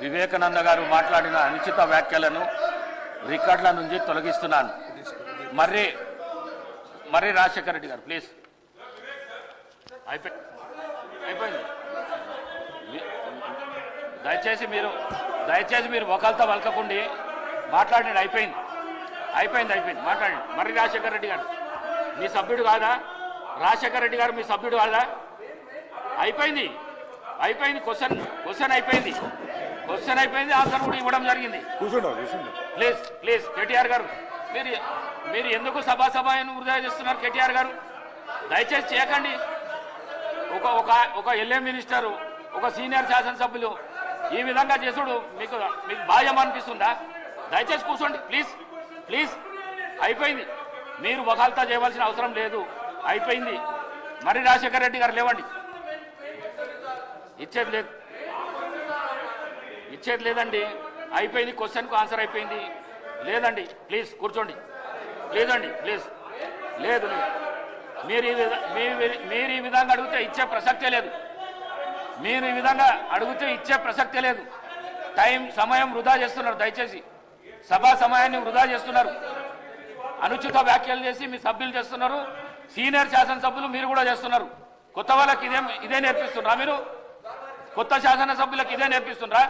వివేకానంద గారు మాట్లాడిన అనుచిత వ్యాఖ్యలను రికార్డుల నుంచి తొలగిస్తున్నాను. మర్రి మర్రి రాజశేఖర రెడ్డి గారు ప్లీజ్. అయిపోయి అయిపోయింది. దయచేసి మీరు దయచేసి మీరు ఒకరితో వలకకుండి మాట్లాడండి అయిపోయింది. అయిపోయింది అయిపోయింది. మాట్లాడండి. మర్రి రాజశేఖర రెడ్డి గారు మీ సభ్యుడు కాదా? రాజశేఖర రెడ్డి గారు మీ సభ్యుడు కాదా? అయిపోయింది. అయిపోయింది క్వశ్చన్ క్వశ్చన్ అయిపోయింది. క్వశ్చన్ అయిపోయింది ఆన్సర్ కూడా ఇవ్వడం జరిగింది. ప్లీజ్ ప్లీజ్ కేటీఆర్ గారు మీరు మీరు ఎందుకు సభా సభను వృధా చేస్తున్నారు కేటీఆర్ గారు? దయచేసి చేయకండి. ఒక ఒక ఒక ఎల్ఏ మినిస్టరు ఒక సీనియర్ శాసనసభ్యులు ఈ విధంగా చేసుడు మీకు మీకు భాగ్యం అనిపిస్తుందా? దయచేసి కూర్చోండి ప్లీజ్ ప్లీజ్. అయిపోయింది. మీరు ఒకళ్ళతో చేయవలసిన అవసరం లేదు. అయిపోయింది. మరి రాజశేఖర రెడ్డి గారు లేవండి. ఇచ్చేది లేదు. ఇచ్చేది లేదండి. అయిపోయింది క్వశ్చన్కు ఆన్సర్ అయిపోయింది. లేదండి ప్లీజ్ కూర్చోండి. లేదండి ప్లీజ్ లేదు మీరు ఈ మీరు ఈ విధంగా అడిగితే ఇచ్చే ప్రసక్తే లేదు. మీరు ఈ విధంగా అడిగితే ఇచ్చే ప్రసక్తే లేదు. టైం సమయం వృధా చేస్తున్నారు దయచేసి. సభా సమయాన్ని వృధా చేస్తున్నారు. అనుచిత వ్యాఖ్యలు చేసి మీ సభ్యులు చేస్తున్నారు. సీనియర్ శాసనసభ్యులు మీరు కూడా చేస్తున్నారు. కొత్త వాళ్ళకి ఇదే ఇదే నేర్పిస్తున్నారా మీరు? కొత్త శాసనసభ్యులకు ఇదే నేర్పిస్తున్నారా?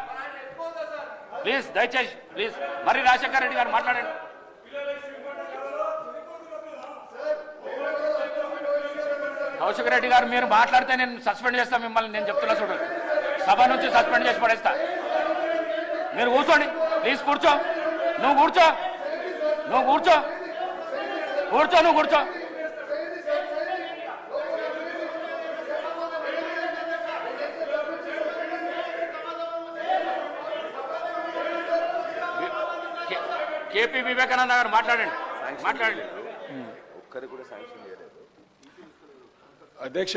ప్లీజ్ దయచేసి ప్లీజ్. మరి రాజశేఖర రెడ్డి గారు మాట్లాడండి. కౌశిక్ రెడ్డి గారు మీరు మాట్లాడితే నేను సస్పెండ్ చేస్తా మిమ్మల్ని నేను చెప్తున్నా చూడండి సభ నుంచి సస్పెండ్ చేసి పడేస్తా. మీరు కూర్చోండి. ప్లీజ్ కూర్చో. నువ్వు కూర్చో. నువ్వు కూర్చో. కూర్చో నువ్వు కూర్చో. కేపీ వివేకానంద గారు మాట్లాడండి. మాట్లాడండి. అధ్యక్ష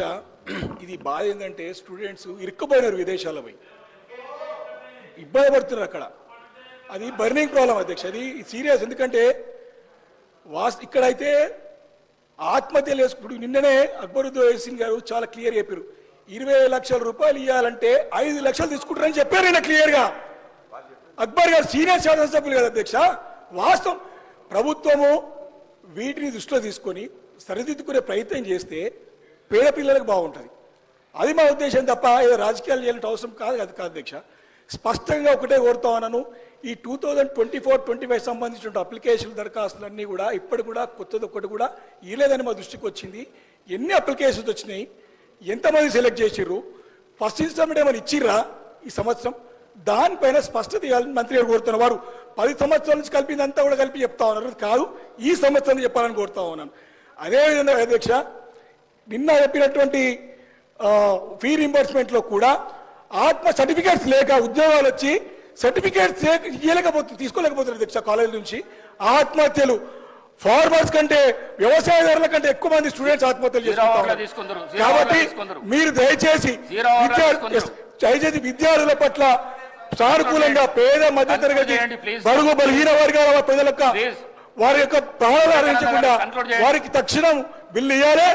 ఇది బాధ ఏంటంటే స్టూడెంట్స్ ఇరుక్కుపోయినారు విదేశాల పోయి. ఇబ్బంది పడుతున్నారు అక్కడ. అది బర్నింగ్ ప్రాబ్లం అధ్యక్ష. అది సీరియస్ ఎందుకంటే వాస్ ఇక్కడైతే ఆత్మహత్యలు చేసుకుంటూ నిన్ననే అక్బరుద్దీన్ గారు చాలా క్లియర్ చెప్పారు. ఇరవై లక్షల రూపాయలు ఇవ్వాలంటే ఐదు లక్షలు తీసుకుంటారని చెప్పారు నిన్న క్లియర్గా అక్బర్ గారు సీనియర్ శాసనసభ్యులు కదా అధ్యక్ష. వాస్తవం. ప్రభుత్వము వీటిని దృష్టిలో తీసుకొని సరిదిద్దుకునే ప్రయత్నం చేస్తే పేద పిల్లలకు బాగుంటుంది. అది మా ఉద్దేశం తప్ప ఏదో రాజకీయాలు చేయాలంటే అవసరం కాదు అది కాదు అధ్యక్ష స్పష్టంగా ఒకటే కోరుతా ఉన్నాను ఈ two thousand twenty four twenty five సంబంధించిన అప్లికేషన్ దరఖాస్తులన్నీ కూడా ఇప్పటి కూడా కొత్తది ఒకటి కూడా ఇవ్వలేదని మా దృష్టికి వచ్చింది. ఎన్ని అప్లికేషన్స్ వచ్చినాయి ఎంతమంది సెలెక్ట్ చేసిర్రు ఫస్ట్ ఇన్స్టాల్మెంట్ ఏమైనా ఇచ్చిర్రా ఈ సంవత్సరం? దానిపైన స్పష్టత ఇవ్వాలని మంత్రి గారు కోరుతున్న వారు పది సంవత్సరాల నుంచి కలిపిందంతా కూడా కలిపి చెప్తా ఉన్నారు కాదు ఈ సంవత్సరం చెప్పాలని కోరుతా ఉన్నాను. అదేవిధంగా అధ్యక్ష నిన్న చెప్పినటువంటి ఫీ రింబర్స్మెంట్లో కూడా ఆత్మ సర్టిఫికేట్స్ లేక ఉద్యోగాలు వచ్చి సర్టిఫికేట్స్ ఇవ్వలేకపోతుంది తీసుకోలేకపోతున్నారు అధ్యక్ష కాలేజ్ నుంచి. ఆత్మహత్యలు ఫార్మర్స్ కంటే వ్యవసాయదారుల కంటే ఎక్కువ మంది స్టూడెంట్స్ ఆత్మహత్యలు లో కాబట్టి. మీరు దయచేసి. దయచేసి విద్యార్థుల పట్ల సానుకూలంగా పేద మధ్య తరగతి. బడుగు బలహీన వర్గాల ప్రజల. వారి యొక్క ప్రాణాలు చేయండి. వారికి తక్షణం బిల్లు ఇవ్వాలి